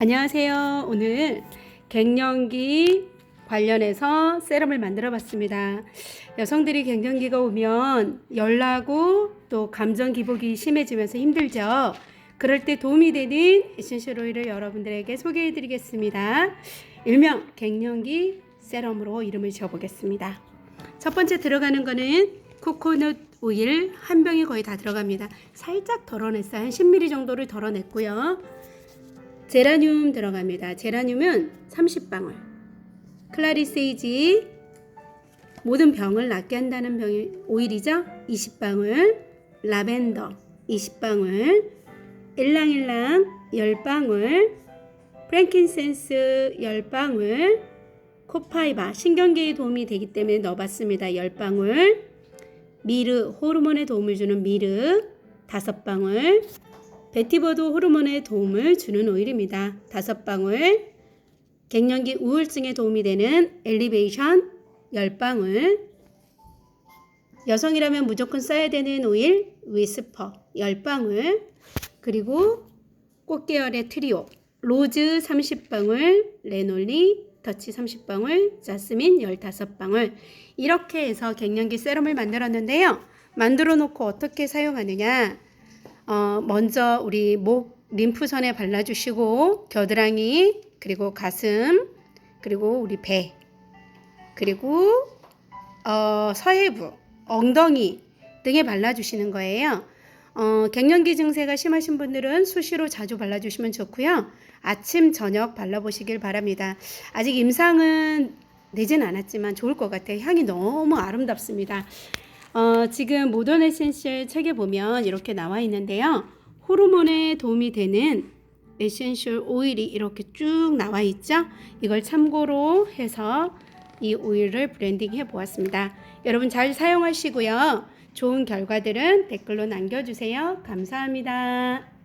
안녕하세요. 오늘 갱년기 관련해서 세럼을 만들어 봤습니다. 여성들이 갱년기가 오면 열나고 또 감정 기복이 심해지면서 힘들죠. 그럴 때 도움이 되는 에센셜 오일을 여러분들에게 소개해 드리겠습니다. 일명 갱년기 세럼으로 이름을 지어 보겠습니다. 첫 번째 들어가는 거는 코코넛 오일 한 병이 거의 다 들어갑니다. 살짝 덜어냈어요. 한 10ml 정도를 덜어냈고요. 제라늄 들어갑니다. 제라늄은 30방울. 클라리세이지 모든 병을 낫게 한다는 병이 오일이죠. 20방울. 라벤더 20방울. 일랑일랑 10방울. 프랭킨센스 10방울. 코파이바 신경계에 도움이 되기 때문에 넣어봤습니다. 10방울. 미르 호르몬에 도움을 주는 미르 5방울. 베티버드 호르몬에 도움을 주는 오일입니다. 다섯 방울. 갱년기 우울증에 도움이 되는 엘리베이션 10방울. 여성이라면 무조건 써야 되는 오일 위스퍼 10방울. 그리고 꽃계열의 트리오 로즈 30방울, 레놀리 더치 30방울, 자스민 15방울. 이렇게 해서 갱년기 세럼을 만들었는데요. 만들어 놓고 어떻게 사용하느냐? 어, 먼저 우리 목 림프선에 발라주시고 겨드랑이 그리고 가슴 그리고 우리 배 그리고 어, 서해부 엉덩이 등에 발라주시는 거예요. 어, 갱년기 증세가 심하신 분들은 수시로 자주 발라주시면 좋고요. 아침 저녁 발라보시길 바랍니다. 아직 임상은 되진 않았지만 좋을 것 같아요. 향이 너무 아름답습니다. 어, 지금 모던 에센셜 책에 보면 이렇게 나와 있는데요. 호르몬에 도움이 되는 에센셜 오일이 이렇게 쭉 나와 있죠. 이걸 참고로 해서 이 오일을 브랜딩 해 보았습니다. 여러분 잘 사용하시고요. 좋은 결과들은 댓글로 남겨주세요. 감사합니다.